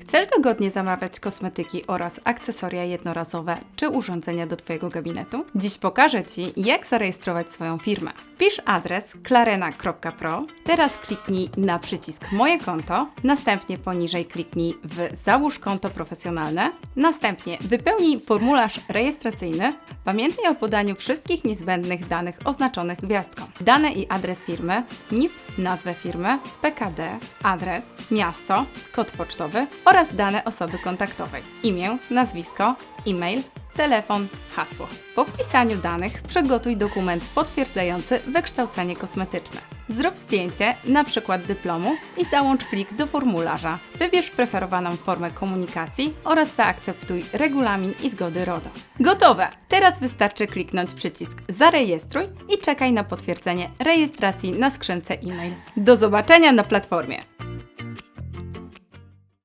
Chcesz dogodnie zamawiać kosmetyki oraz akcesoria jednorazowe czy urządzenia do Twojego gabinetu? Dziś pokażę Ci, jak zarejestrować swoją firmę. Pisz adres clarena.pro, teraz kliknij na przycisk Moje konto, następnie poniżej kliknij w Załóż konto profesjonalne, następnie wypełnij formularz rejestracyjny. Pamiętaj o podaniu wszystkich niezbędnych danych oznaczonych gwiazdką. Dane i adres firmy, NIP, nazwę firmy, PKD, adres, miasto, kod pocztowy oraz dane osoby kontaktowej, imię, nazwisko, e-mail, telefon, hasło. Po wpisaniu danych przygotuj dokument potwierdzający wykształcenie kosmetyczne. Zrób zdjęcie, na przykład dyplomu i załącz plik do formularza. Wybierz preferowaną formę komunikacji oraz zaakceptuj regulamin i zgody RODO. Gotowe! Teraz wystarczy kliknąć przycisk Zarejestruj i czekaj na potwierdzenie rejestracji na skrzynce e-mail. Do zobaczenia na platformie!